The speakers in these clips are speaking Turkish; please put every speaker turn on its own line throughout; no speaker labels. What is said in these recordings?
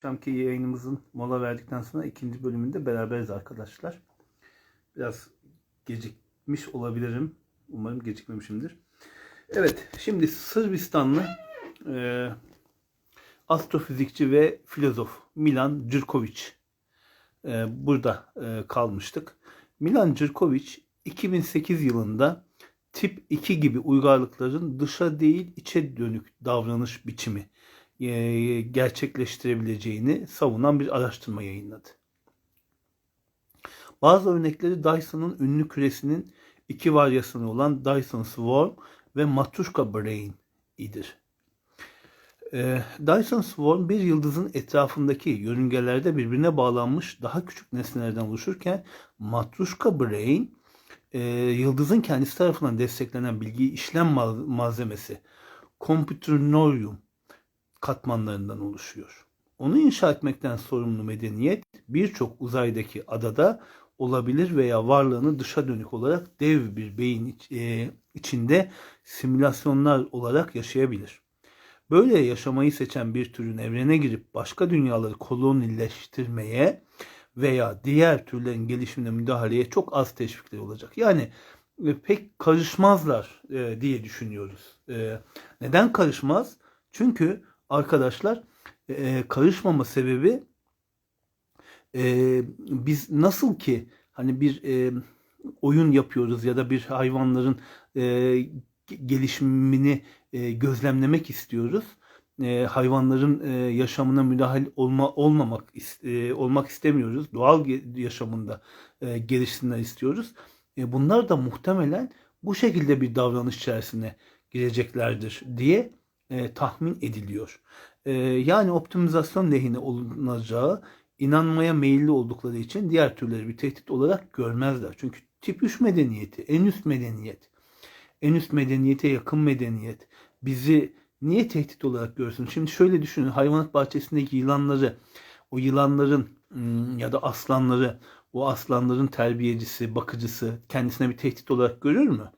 akşamki yayınımızın mola verdikten sonra ikinci bölümünde beraberiz arkadaşlar. Biraz gecikmiş olabilirim. Umarım gecikmemişimdir. Evet, şimdi Sırbistanlı e, astrofizikçi ve filozof Milan Djurkovic e, burada e, kalmıştık. Milan Djurkovic 2008 yılında tip 2 gibi uygarlıkların dışa değil içe dönük davranış biçimi gerçekleştirebileceğini savunan bir araştırma yayınladı. Bazı örnekleri Dyson'ın ünlü küresinin iki varyasyonu olan Dyson Swarm ve Matruşka Brain idir. Dyson Swarm bir yıldızın etrafındaki yörüngelerde birbirine bağlanmış daha küçük nesnelerden oluşurken Matruşka Brain yıldızın kendisi tarafından desteklenen bilgi işlem malzemesi Computernorium katmanlarından oluşuyor. Onu inşa etmekten sorumlu medeniyet birçok uzaydaki adada olabilir veya varlığını dışa dönük olarak dev bir beyin iç, e, içinde simülasyonlar olarak yaşayabilir. Böyle yaşamayı seçen bir türün evrene girip başka dünyaları kolonileştirmeye veya diğer türlerin gelişimine müdahaleye çok az teşvikleri olacak. Yani e, pek karışmazlar e, diye düşünüyoruz. E, neden karışmaz? Çünkü arkadaşlar e, karışmama sebebi e, biz nasıl ki hani bir e, oyun yapıyoruz ya da bir hayvanların e, gelişimini e, gözlemlemek istiyoruz. E, hayvanların e, yaşamına müdahil olma olmamak e, olmak istemiyoruz. Doğal yaşamında e, gelişsinler istiyoruz. E, bunlar da muhtemelen bu şekilde bir davranış içerisine gireceklerdir diye e, tahmin ediliyor. E, yani optimizasyon lehine olunacağı inanmaya meyilli oldukları için diğer türleri bir tehdit olarak görmezler. Çünkü tip 3 medeniyeti, en üst medeniyet, en üst medeniyete yakın medeniyet bizi niye tehdit olarak görsün? Şimdi şöyle düşünün hayvanat bahçesindeki yılanları, o yılanların ya da aslanları, o aslanların terbiyecisi, bakıcısı kendisine bir tehdit olarak görür mü?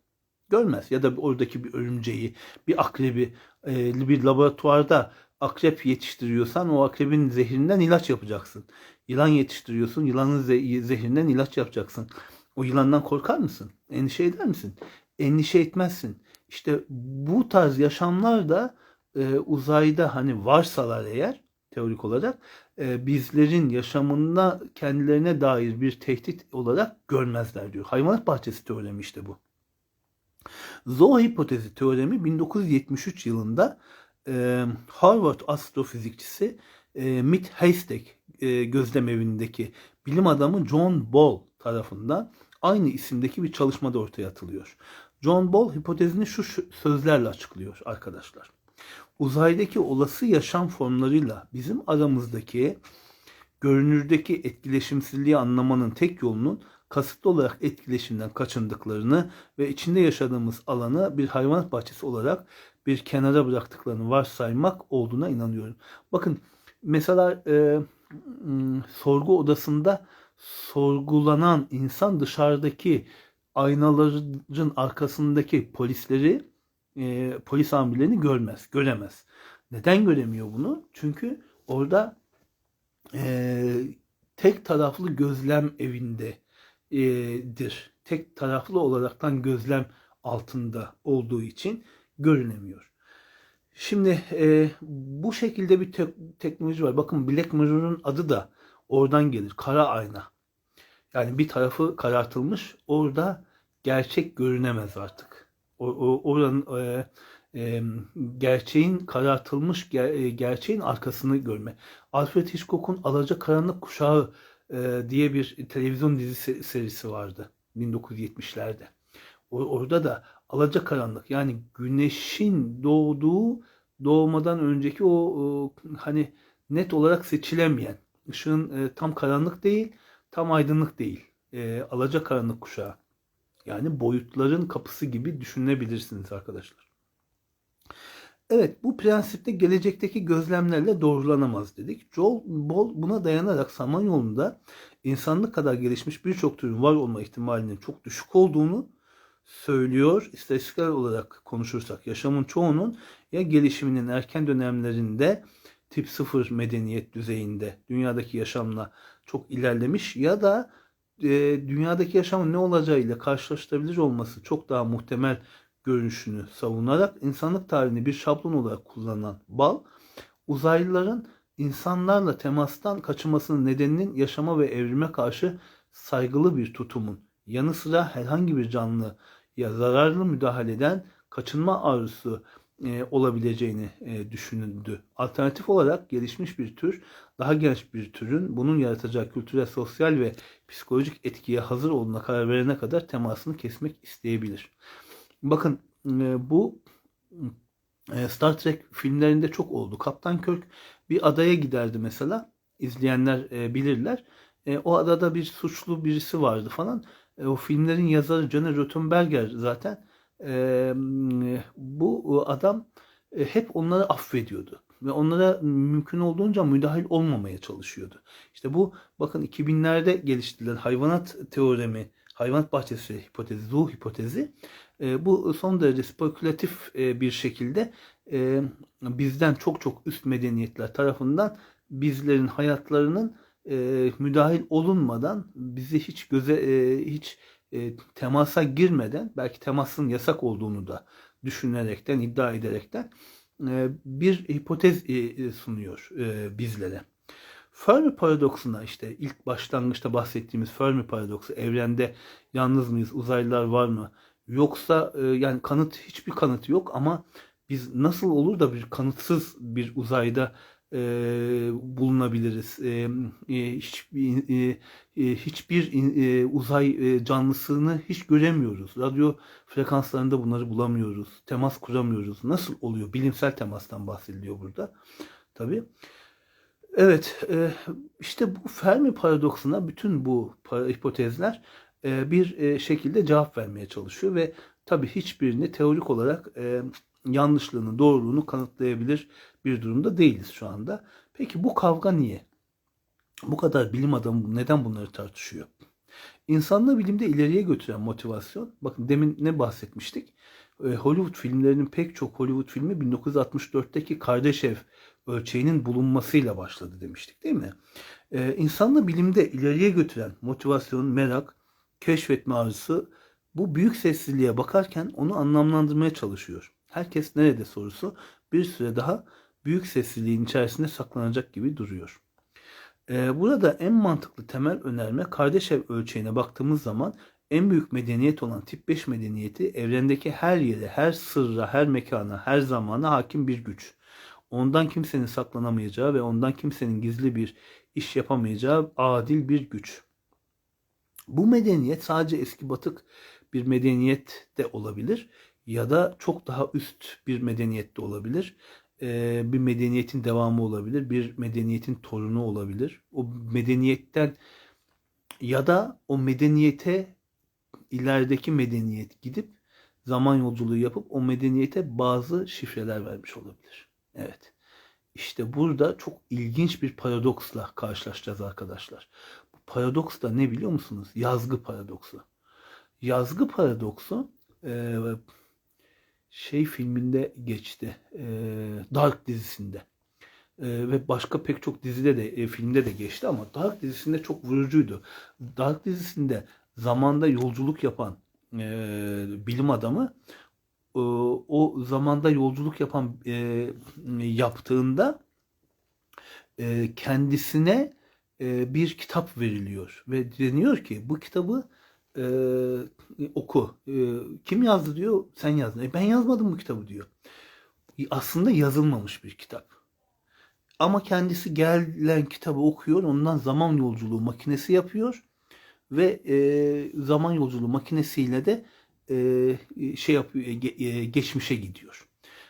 Görmez. Ya da oradaki bir örümceği, bir akrebi, bir laboratuvarda akrep yetiştiriyorsan o akrebin zehrinden ilaç yapacaksın. Yılan yetiştiriyorsun, yılanın zehrinden ilaç yapacaksın. O yılandan korkar mısın? Endişe eder misin? Endişe etmezsin. İşte bu tarz yaşamlar da e, uzayda hani varsalar eğer teorik olarak e, bizlerin yaşamında kendilerine dair bir tehdit olarak görmezler diyor. Hayvanat bahçesi teoremi işte bu. Zoo hipotezi teoremi 1973 yılında e, Harvard astrofizikçisi e, Mitt Haystack e, gözlem evindeki bilim adamı John Ball tarafından aynı isimdeki bir çalışmada ortaya atılıyor. John Ball hipotezini şu sözlerle açıklıyor arkadaşlar. Uzaydaki olası yaşam formlarıyla bizim aramızdaki görünürdeki etkileşimsizliği anlamanın tek yolunun kasıtlı olarak etkileşimden kaçındıklarını ve içinde yaşadığımız alanı bir hayvanat bahçesi olarak bir kenara bıraktıklarını varsaymak olduğuna inanıyorum. Bakın mesela e, sorgu odasında sorgulanan insan dışarıdaki aynaların arkasındaki polisleri e, polis amirlerini görmez, göremez. Neden göremiyor bunu? Çünkü orada e, tek taraflı gözlem evindedir. Tek taraflı olaraktan gözlem altında olduğu için görünemiyor. Şimdi e, bu şekilde bir te- teknoloji var. Bakın Black Mirror'ın adı da oradan gelir. Kara ayna. Yani bir tarafı karartılmış. Orada gerçek görünemez artık. O, o oranın e, e, gerçeğin karartılmış ger, gerçeğin arkasını görme. Alfred Hitchcock'un Alaca Karanlık Kuşağı e, diye bir televizyon dizisi serisi vardı 1970'lerde. Orada da alacakaranlık yani güneşin doğduğu doğmadan önceki o, hani net olarak seçilemeyen ışığın e, tam karanlık değil tam aydınlık değil e, alacakaranlık kuşağı yani boyutların kapısı gibi düşünebilirsiniz arkadaşlar. Evet bu prensipte gelecekteki gözlemlerle doğrulanamaz dedik. Joel Ball buna dayanarak Samanyolu'nda insanlık kadar gelişmiş birçok türün var olma ihtimalinin çok düşük olduğunu söylüyor. İstatistiksel olarak konuşursak yaşamın çoğunun ya gelişiminin erken dönemlerinde tip sıfır medeniyet düzeyinde dünyadaki yaşamla çok ilerlemiş ya da e, dünyadaki yaşamın ne olacağıyla karşılaştırabilir olması çok daha muhtemel görünüşünü savunarak insanlık tarihini bir şablon olarak kullanan Bal, uzaylıların insanlarla temastan kaçınmasının nedeninin yaşama ve evrime karşı saygılı bir tutumun yanı sıra herhangi bir canlıya zararlı müdahaleden kaçınma arzusu e, olabileceğini e, düşünüldü. Alternatif olarak gelişmiş bir tür, daha genç bir türün bunun yaratacağı kültürel, sosyal ve psikolojik etkiye hazır olduğuna karar verene kadar temasını kesmek isteyebilir. Bakın e, bu e, Star Trek filmlerinde çok oldu. Kaptan Kirk bir adaya giderdi mesela. İzleyenler e, bilirler. E, o adada bir suçlu birisi vardı falan. E, o filmlerin yazarı John Rottenberger zaten. E, bu adam e, hep onları affediyordu ve onlara mümkün olduğunca müdahil olmamaya çalışıyordu. İşte bu bakın 2000'lerde geliştirilen hayvanat teoremi, hayvanat bahçesi hipotezi, Zuh hipotezi e, bu son derece spekülatif e, bir şekilde e, bizden çok çok üst medeniyetler tarafından bizlerin hayatlarının e, müdahil olunmadan bizi hiç göze e, hiç temasa girmeden belki temasın yasak olduğunu da düşünerekten iddia ederekten bir hipotez sunuyor bizlere. Fermi paradoksuna işte ilk başlangıçta bahsettiğimiz Fermi paradoksu evrende yalnız mıyız uzaylılar var mı yoksa yani kanıt hiçbir kanıt yok ama biz nasıl olur da bir kanıtsız bir uzayda e, bulunabiliriz. E, e, hiç, e, e, hiçbir e, uzay e, canlısını hiç göremiyoruz. Radyo frekanslarında bunları bulamıyoruz. Temas kuramıyoruz. Nasıl oluyor? Bilimsel temastan bahsediliyor burada. Tabii. Evet, e, işte bu Fermi paradoksuna bütün bu hipotezler e, bir e, şekilde cevap vermeye çalışıyor ve tabii hiçbirini teorik olarak e, yanlışlığını, doğruluğunu kanıtlayabilir bir durumda değiliz şu anda. Peki bu kavga niye? Bu kadar bilim adamı neden bunları tartışıyor? İnsanlığı bilimde ileriye götüren motivasyon, bakın demin ne bahsetmiştik? Hollywood filmlerinin pek çok Hollywood filmi 1964'teki kardeş ev ölçeğinin bulunmasıyla başladı demiştik değil mi? Ee, bilimde ileriye götüren motivasyon, merak, keşfetme arzusu bu büyük sessizliğe bakarken onu anlamlandırmaya çalışıyor. Herkes nerede sorusu bir süre daha büyük sessizliğin içerisinde saklanacak gibi duruyor. Ee, burada en mantıklı temel önerme kardeş ev ölçeğine baktığımız zaman en büyük medeniyet olan tip 5 medeniyeti evrendeki her yere, her sırra, her mekana, her zamana hakim bir güç. Ondan kimsenin saklanamayacağı ve ondan kimsenin gizli bir iş yapamayacağı adil bir güç. Bu medeniyet sadece eski batık bir medeniyet de olabilir ya da çok daha üst bir medeniyette olabilir. Ee, bir medeniyetin devamı olabilir, bir medeniyetin torunu olabilir. O medeniyetten ya da o medeniyete ilerideki medeniyet gidip zaman yolculuğu yapıp o medeniyete bazı şifreler vermiş olabilir. Evet. İşte burada çok ilginç bir paradoksla karşılaşacağız arkadaşlar. Paradoks da ne biliyor musunuz? Yazgı paradoksu. Yazgı paradoksu e, şey filminde geçti. E, Dark dizisinde. E, ve başka pek çok dizide de e, filmde de geçti ama Dark dizisinde çok vurucuydu. Dark dizisinde zamanda yolculuk yapan e, bilim adamı e, o zamanda yolculuk yapan e, yaptığında e, kendisine e, bir kitap veriliyor ve deniyor ki bu kitabı e, oku. E, kim yazdı diyor, sen yazdın. E, ben yazmadım bu kitabı diyor. Aslında yazılmamış bir kitap. Ama kendisi gelen kitabı okuyor, ondan zaman yolculuğu makinesi yapıyor ve e, zaman yolculuğu makinesiyle de e, şey yapıyor, e, e geçmişe gidiyor.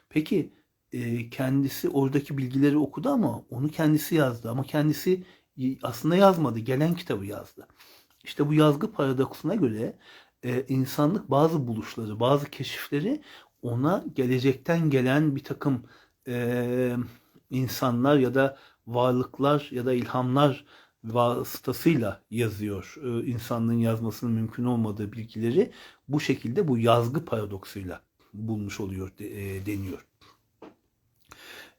Peki e, kendisi oradaki bilgileri okudu ama onu kendisi yazdı ama kendisi aslında yazmadı, gelen kitabı yazdı. İşte bu yazgı paradoksuna göre e, insanlık bazı buluşları, bazı keşifleri ona gelecekten gelen bir takım e, insanlar ya da varlıklar ya da ilhamlar vasıtasıyla yazıyor. E, insanlığın yazmasının mümkün olmadığı bilgileri bu şekilde bu yazgı paradoksuyla bulmuş oluyor e, deniyor.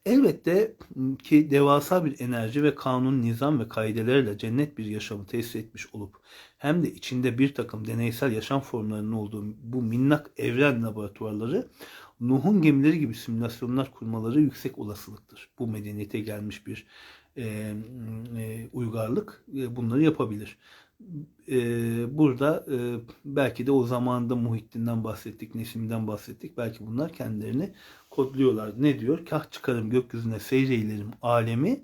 Elbette ki devasa bir enerji ve kanun, nizam ve kaidelerle cennet bir yaşamı tesis etmiş olup hem de içinde bir takım deneysel yaşam formlarının olduğu bu minnak evren laboratuvarları Nuh'un gemileri gibi simülasyonlar kurmaları yüksek olasılıktır. Bu medeniyete gelmiş bir e, e, uygarlık e, bunları yapabilir. E, burada e, belki de o zamanda Muhittin'den bahsettik, Nesim'den bahsettik. Belki bunlar kendilerini kodluyorlar. Ne diyor? Kah çıkarım gökyüzüne seyreylerim alemi,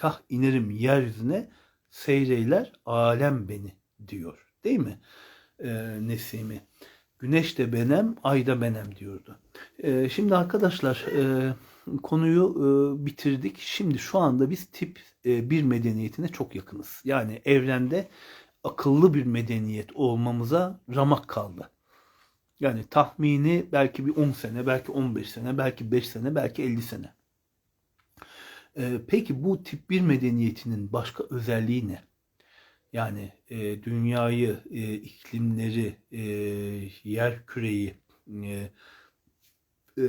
kah inerim yeryüzüne seyreyler alem beni diyor. Değil mi? E, Nesimi. Güneş de benem, ay da benem diyordu. E, şimdi arkadaşlar e, konuyu e, bitirdik. Şimdi şu anda biz tip e, bir medeniyetine çok yakınız. Yani evrende akıllı bir medeniyet olmamıza ramak kaldı. Yani tahmini belki bir 10 sene, belki 15 sene, belki 5 sene, belki 50 sene. E, peki bu tip bir medeniyetinin başka özelliği ne? Yani e, dünyayı, e, iklimleri, e, yer küreyi, e, e,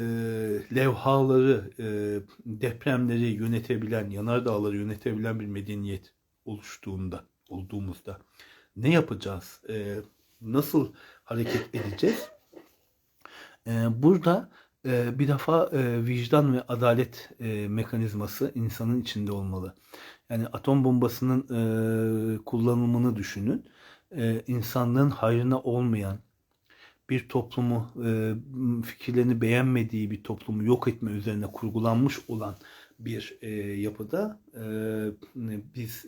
levhaları, e, depremleri yönetebilen, yanardağları yönetebilen bir medeniyet oluştuğunda, olduğumuzda ne yapacağız? E, nasıl hareket edeceğiz? Burada bir defa vicdan ve adalet mekanizması insanın içinde olmalı. Yani atom bombasının e, kullanımını düşünün. E, insanlığın hayrına olmayan, bir toplumu fikirlerini beğenmediği bir toplumu yok etme üzerine kurgulanmış olan bir yapıda biz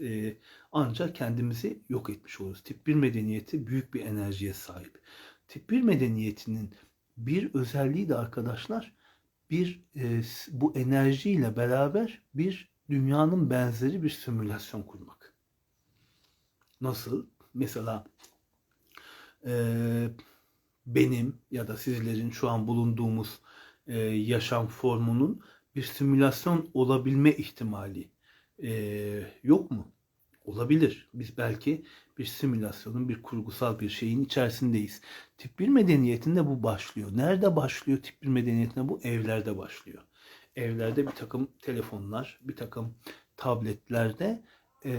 ancak kendimizi yok etmiş oluruz. Tip 1 medeniyeti büyük bir enerjiye sahip. Tip 1 medeniyetinin bir özelliği de arkadaşlar bir e, bu enerjiyle beraber bir dünyanın benzeri bir simülasyon kurmak. Nasıl? Mesela eee benim ya da sizlerin şu an bulunduğumuz e, yaşam formunun bir simülasyon olabilme ihtimali e, yok mu? Olabilir. Biz belki bir simülasyonun, bir kurgusal bir şeyin içerisindeyiz. Tip 1 medeniyetinde bu başlıyor. Nerede başlıyor tip 1 medeniyetinde? Bu evlerde başlıyor. Evlerde bir takım telefonlar, bir takım tabletlerde e,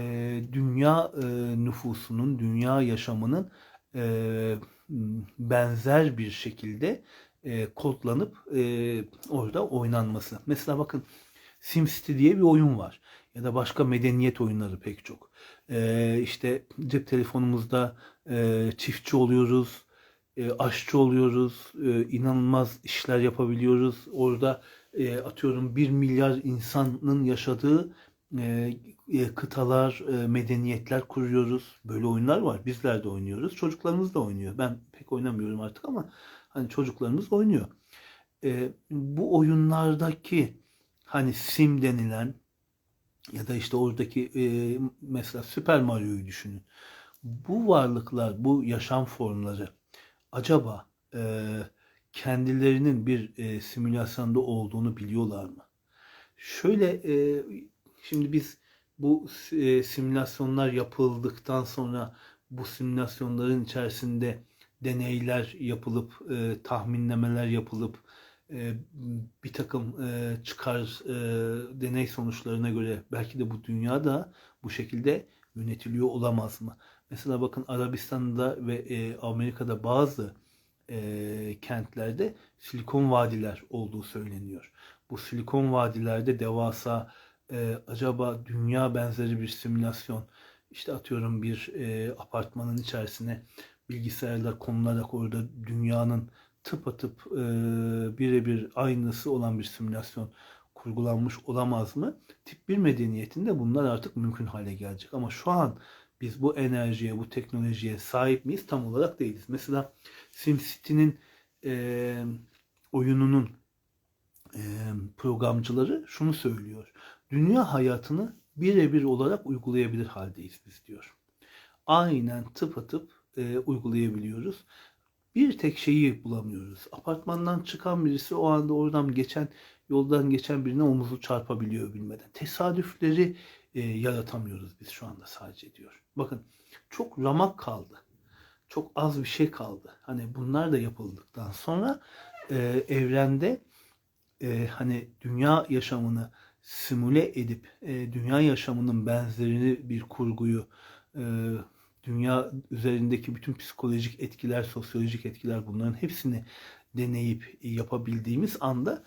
dünya e, nüfusunun, dünya yaşamının e, benzer bir şekilde e, kodlanıp e, orada oynanması. Mesela bakın SimCity diye bir oyun var. Ya da başka medeniyet oyunları pek çok. E, işte cep telefonumuzda e, çiftçi oluyoruz, e, aşçı oluyoruz, e, inanılmaz işler yapabiliyoruz. Orada e, atıyorum bir milyar insanın yaşadığı e, e, kıtalar, e, medeniyetler kuruyoruz. Böyle oyunlar var. Bizler de oynuyoruz. Çocuklarımız da oynuyor. Ben pek oynamıyorum artık ama hani çocuklarımız oynuyor. Bu oyunlardaki hani sim denilen ya da işte oradaki mesela Super Mario'yu düşünün. Bu varlıklar, bu yaşam formları acaba kendilerinin bir simülasyonda olduğunu biliyorlar mı? Şöyle şimdi biz bu e, simülasyonlar yapıldıktan sonra bu simülasyonların içerisinde deneyler yapılıp e, tahminlemeler yapılıp e, bir takım e, çıkar e, deney sonuçlarına göre belki de bu dünyada bu şekilde yönetiliyor olamaz mı? Mesela bakın Arabistan'da ve e, Amerika'da bazı e, kentlerde silikon vadiler olduğu söyleniyor. Bu silikon vadilerde devasa e, acaba dünya benzeri bir simülasyon işte atıyorum bir e, apartmanın içerisine bilgisayarlar konularak orada dünyanın tıpatıp e, birebir aynısı olan bir simülasyon kurgulanmış olamaz mı? Tip 1 medeniyetinde bunlar artık mümkün hale gelecek. Ama şu an biz bu enerjiye, bu teknolojiye sahip miyiz? Tam olarak değiliz. Mesela SimCity'nin e, oyununun e, programcıları şunu söylüyor dünya hayatını birebir olarak uygulayabilir haldeyiz biz diyor. Aynen tıpatıp e, uygulayabiliyoruz. Bir tek şeyi bulamıyoruz. Apartmandan çıkan birisi o anda oradan geçen yoldan geçen birine omuzu çarpabiliyor bilmeden. Tesadüfleri e, yaratamıyoruz biz şu anda sadece diyor. Bakın çok ramak kaldı. Çok az bir şey kaldı. Hani bunlar da yapıldıktan sonra e, evrende e, hani dünya yaşamını simüle edip e, dünya yaşamının benzerini bir kurguyu e, dünya üzerindeki bütün psikolojik etkiler, sosyolojik etkiler bunların hepsini deneyip yapabildiğimiz anda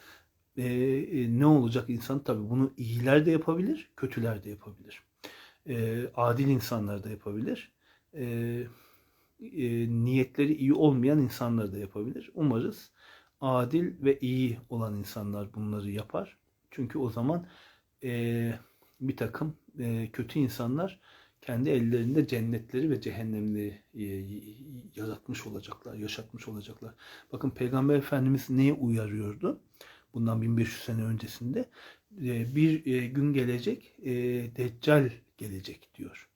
e, e, ne olacak insan? Tabii bunu iyiler de yapabilir, kötüler de yapabilir. E, adil insanlar da yapabilir. E, e, niyetleri iyi olmayan insanlar da yapabilir. Umarız adil ve iyi olan insanlar bunları yapar. Çünkü o zaman e, bir takım e, kötü insanlar kendi ellerinde cennetleri ve cehennemleri e, yaratmış olacaklar, yaşatmış olacaklar. Bakın Peygamber Efendimiz neye uyarıyordu? Bundan 1500 sene öncesinde e, bir e, gün gelecek, Deccal gelecek diyor.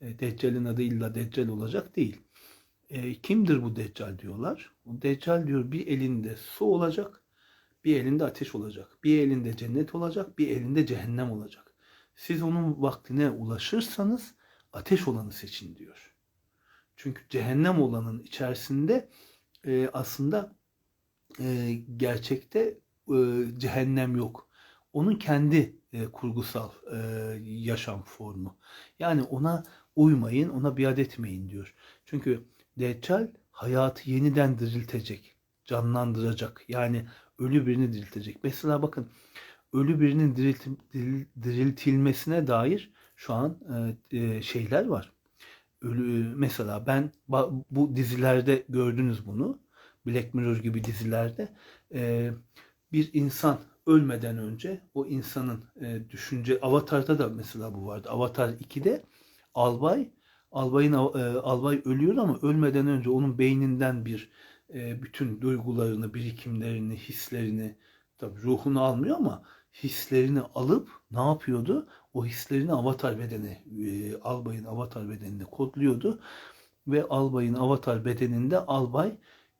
Deccal'in adı illa Deccal olacak değil. Kimdir bu Deccal diyorlar. Bu Deccal diyor bir elinde su olacak, bir elinde ateş olacak. Bir elinde cennet olacak, bir elinde cehennem olacak. Siz onun vaktine ulaşırsanız ateş olanı seçin diyor. Çünkü cehennem olanın içerisinde e, aslında e, gerçekte e, cehennem yok. Onun kendi e, kurgusal e, yaşam formu. Yani ona uymayın, ona biat etmeyin diyor. Çünkü Deccal hayatı yeniden diriltecek, canlandıracak. Yani ölü birini diriltecek. Mesela bakın ölü birinin dirilti, diriltilmesine dair şu an e, e, şeyler var. Ölü, mesela ben bu dizilerde gördünüz bunu. Black Mirror gibi dizilerde e, bir insan ölmeden önce o insanın e, düşünce Avatar'da da mesela bu vardı. Avatar 2'de albay albayın e, albay ölüyor ama ölmeden önce onun beyninden bir e, bütün duygularını, birikimlerini, hislerini tabii ruhunu almıyor ama hislerini alıp ne yapıyordu? O hislerini avatar bedeni, e, albayın avatar bedenine kodluyordu ve albayın avatar bedeninde albay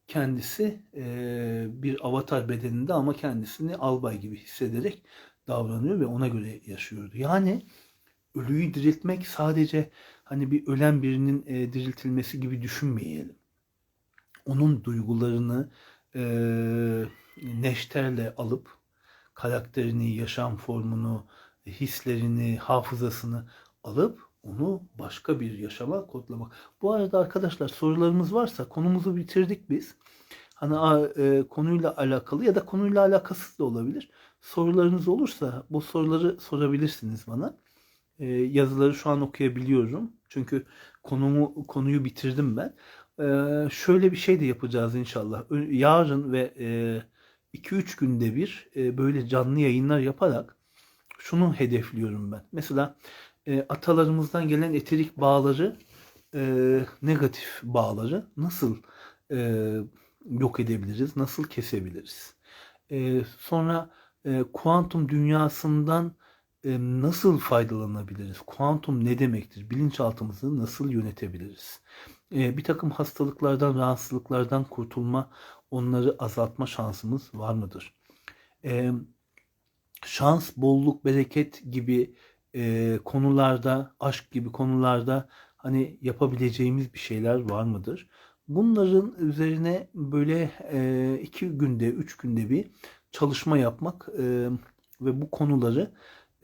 kendisi e, bir avatar bedeninde ama kendisini albay gibi hissederek davranıyor ve ona göre yaşıyordu. Yani ölüyü diriltmek sadece hani bir ölen birinin e, diriltilmesi gibi düşünmeyelim. Onun duygularını e, neşterle alıp karakterini, yaşam formunu, hislerini, hafızasını alıp onu başka bir yaşama kodlamak. Bu arada arkadaşlar sorularımız varsa konumuzu bitirdik biz. Hani e, konuyla alakalı ya da konuyla alakasız da olabilir. Sorularınız olursa bu soruları sorabilirsiniz bana. E, yazıları şu an okuyabiliyorum. Çünkü konumu konuyu bitirdim ben. E, şöyle bir şey de yapacağız inşallah. Yarın ve e, 2-3 günde bir e, böyle canlı yayınlar yaparak şunu hedefliyorum ben. Mesela e, atalarımızdan gelen eterik bağları, e, negatif bağları nasıl e, yok edebiliriz, nasıl kesebiliriz? E, sonra e, kuantum dünyasından e, nasıl faydalanabiliriz? Kuantum ne demektir? Bilinçaltımızı nasıl yönetebiliriz? E, bir takım hastalıklardan, rahatsızlıklardan kurtulma, onları azaltma şansımız var mıdır? E, şans, bolluk, bereket gibi e, konularda, aşk gibi konularda hani yapabileceğimiz bir şeyler var mıdır? Bunların üzerine böyle e, iki günde, üç günde bir çalışma yapmak e, ve bu konuları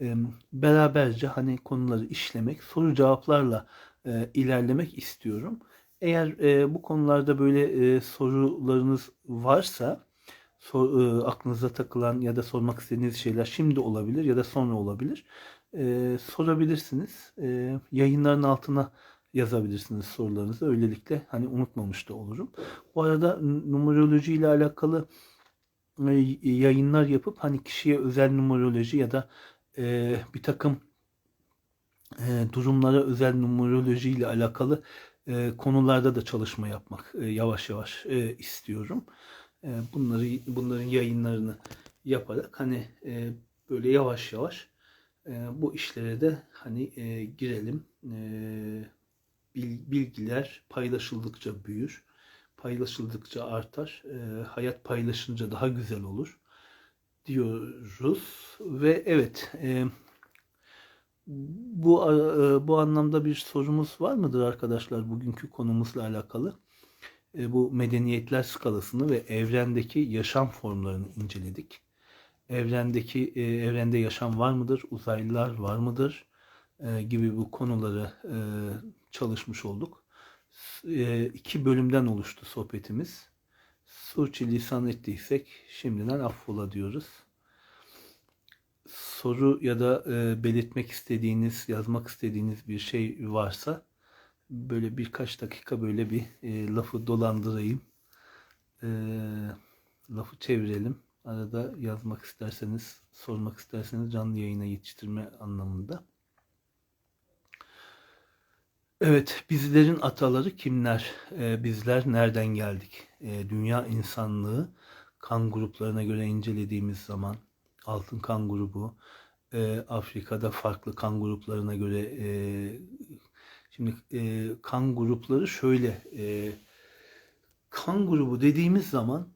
e, beraberce hani konuları işlemek, soru cevaplarla e, ilerlemek istiyorum. Eğer e, bu konularda böyle e, sorularınız varsa sor, e, aklınıza takılan ya da sormak istediğiniz şeyler şimdi olabilir ya da sonra olabilir. E, sorabilirsiniz. E, yayınların altına yazabilirsiniz sorularınızı. Öylelikle hani unutmamış da olurum. Bu arada numeroloji ile alakalı e, yayınlar yapıp hani kişiye özel numeroloji ya da e, bir takım e, durumlara özel numeroloji ile alakalı e, konularda da çalışma yapmak e, yavaş yavaş e, istiyorum. E, bunları bunların yayınlarını yaparak hani e, böyle yavaş yavaş e, bu işlere de hani girelim. Bilgiler paylaşıldıkça büyür. Paylaşıldıkça artar. Hayat paylaşınca daha güzel olur diyoruz ve evet bu bu anlamda bir sorumuz var mıdır arkadaşlar bugünkü konumuzla alakalı? E, bu medeniyetler skalasını ve evrendeki yaşam formlarını inceledik. evrendeki e, evrende yaşam var mıdır, uzaylılar var mıdır e, gibi bu konuları çalışmış olduk. İki bölümden oluştu sohbetimiz. Sürçülisan ettiysek şimdiden affola diyoruz. Soru ya da belirtmek istediğiniz, yazmak istediğiniz bir şey varsa böyle birkaç dakika böyle bir e, lafı dolandırayım. E, lafı çevirelim. Arada yazmak isterseniz, sormak isterseniz canlı yayına yetiştirme anlamında. Evet, bizlerin ataları kimler? Ee, bizler nereden geldik? Ee, dünya insanlığı kan gruplarına göre incelediğimiz zaman altın kan grubu, e, Afrika'da farklı kan gruplarına göre e, şimdi e, kan grupları şöyle e, kan grubu dediğimiz zaman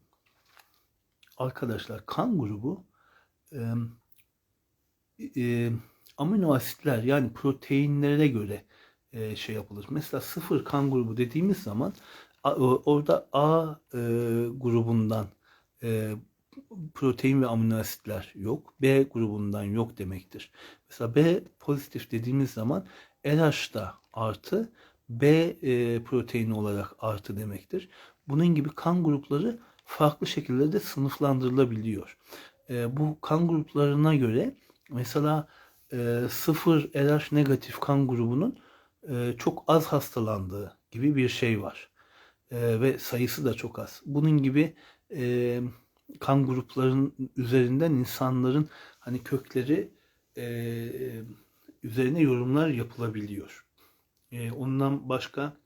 arkadaşlar kan grubu e, e, amino asitler yani proteinlere göre e, şey yapılır. Mesela sıfır kan grubu dediğimiz zaman a, orada A e, grubundan e, protein ve amino asitler yok. B grubundan yok demektir. Mesela B pozitif dediğimiz zaman LH'da artı B e, proteini olarak artı demektir. Bunun gibi kan grupları farklı şekillerde sınıflandırılabiliyor. E, bu kan gruplarına göre mesela e, sıfır RH negatif kan grubunun e, çok az hastalandığı gibi bir şey var. E, ve sayısı da çok az. Bunun gibi e, kan grupların üzerinden insanların hani kökleri e, üzerine yorumlar yapılabiliyor. E, ondan başka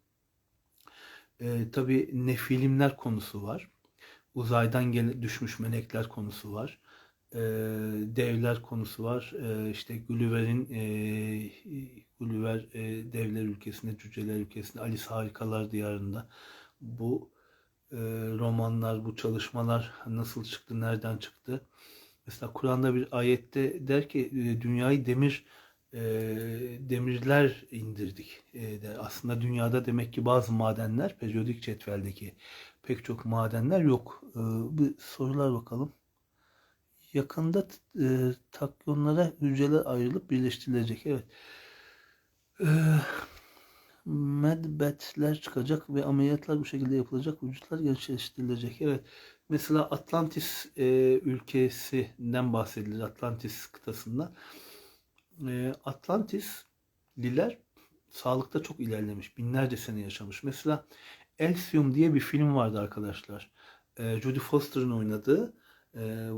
e, tabi nefilimler konusu var. Uzaydan gele, düşmüş melekler konusu var. E, devler konusu var. E, işte Gulliver'in e, Gulliver e, devler ülkesinde, cüceler ülkesinde, Alice Harikalar Diyarında bu e, romanlar, bu çalışmalar nasıl çıktı, nereden çıktı? Mesela Kur'an'da bir ayette der ki e, dünyayı demir e, demirler indirdik. E, de, aslında dünyada demek ki bazı madenler, periyodik cetveldeki pek çok madenler yok. E, bir sorular bakalım. Yakında e, takyonlara hücreler ayrılıp birleştirilecek. Evet. E, medbetler çıkacak ve ameliyatlar bu şekilde yapılacak. Vücutlar gençleştirilecek. Evet. Mesela Atlantis e, ülkesinden bahsedilir. Atlantis kıtasından. E, Atlantisliler sağlıkta çok ilerlemiş. Binlerce sene yaşamış. Mesela Elysium diye bir film vardı arkadaşlar. E, Jodie Foster'ın oynadığı e,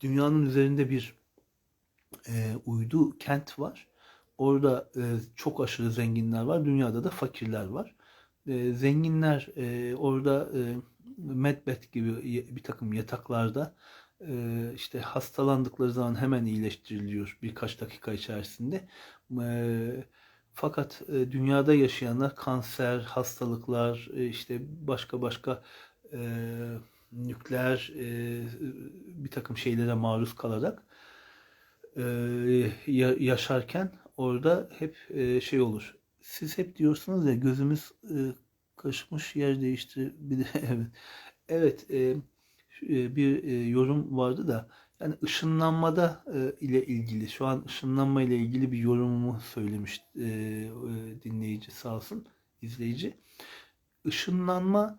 dünyanın üzerinde bir uydu kent var Orada çok aşırı zenginler var. Dünyada da fakirler var. Zenginler orada medbet gibi bir takım yataklarda işte hastalandıkları zaman hemen iyileştiriliyor birkaç dakika içerisinde. E, fakat e, dünyada yaşayanlar kanser, hastalıklar, e, işte başka başka e, nükleer bir takım şeylere maruz kalarak yaşarken orada hep şey olur. Siz hep diyorsunuz ya gözümüz kaşımış yer değişti. Bir de evet. Evet bir e, yorum vardı da yani ışınlanmada e, ile ilgili şu an ışınlanma ile ilgili bir yorumumu söylemiş e, e, dinleyici sağ olsun izleyici. Işınlanmanın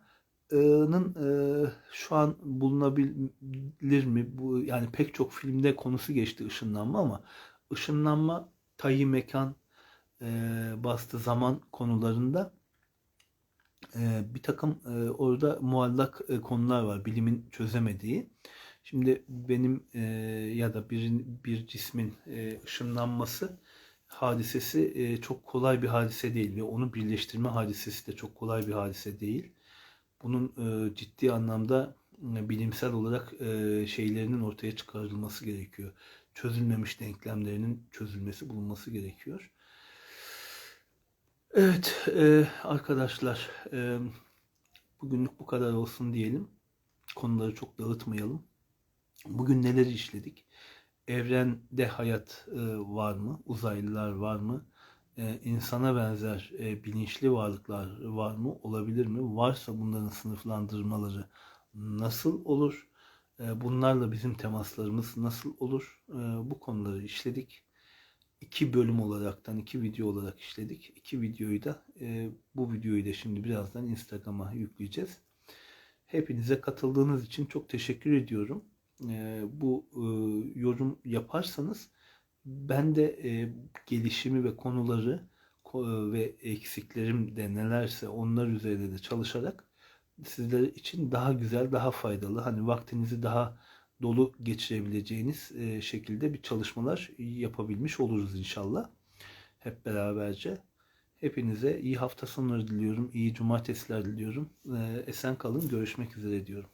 e, şu an bulunabilir mi? Bu yani pek çok filmde konusu geçti ışınlanma ama ışınlanma tayyi mekan e, bastı zaman konularında e, bir takım e, orada muallak e, konular var bilimin çözemediği. Şimdi benim e, ya da bir, bir cismin ışınlanması hadisesi çok kolay bir hadise değil ve onu birleştirme hadisesi de çok kolay bir hadise değil. Bunun ciddi anlamda bilimsel olarak şeylerinin ortaya çıkarılması gerekiyor çözülmemiş denklemlerinin çözülmesi bulunması gerekiyor. Evet e, arkadaşlar e, bugünlük bu kadar olsun diyelim. Konuları çok dağıtmayalım. Bugün neler işledik? Evrende hayat e, var mı? Uzaylılar var mı? E, insana benzer e, bilinçli varlıklar var mı? Olabilir mi? Varsa bunların sınıflandırmaları nasıl olur? E, bunlarla bizim temaslarımız nasıl olur? E, bu konuları işledik. İki bölüm olaraktan, iki video olarak işledik. İki videoyu da, e, bu videoyu da şimdi birazdan Instagram'a yükleyeceğiz. Hepinize katıldığınız için çok teşekkür ediyorum. E, bu e, yorum yaparsanız ben de e, gelişimi ve konuları ko- ve eksiklerim de nelerse onlar üzerinde de çalışarak sizler için daha güzel, daha faydalı, hani vaktinizi daha dolu geçirebileceğiniz e, şekilde bir çalışmalar yapabilmiş oluruz inşallah. Hep beraberce. Hepinize iyi hafta sonları diliyorum, iyi cumartesiler diliyorum. E, Esen kalın, görüşmek üzere diyorum.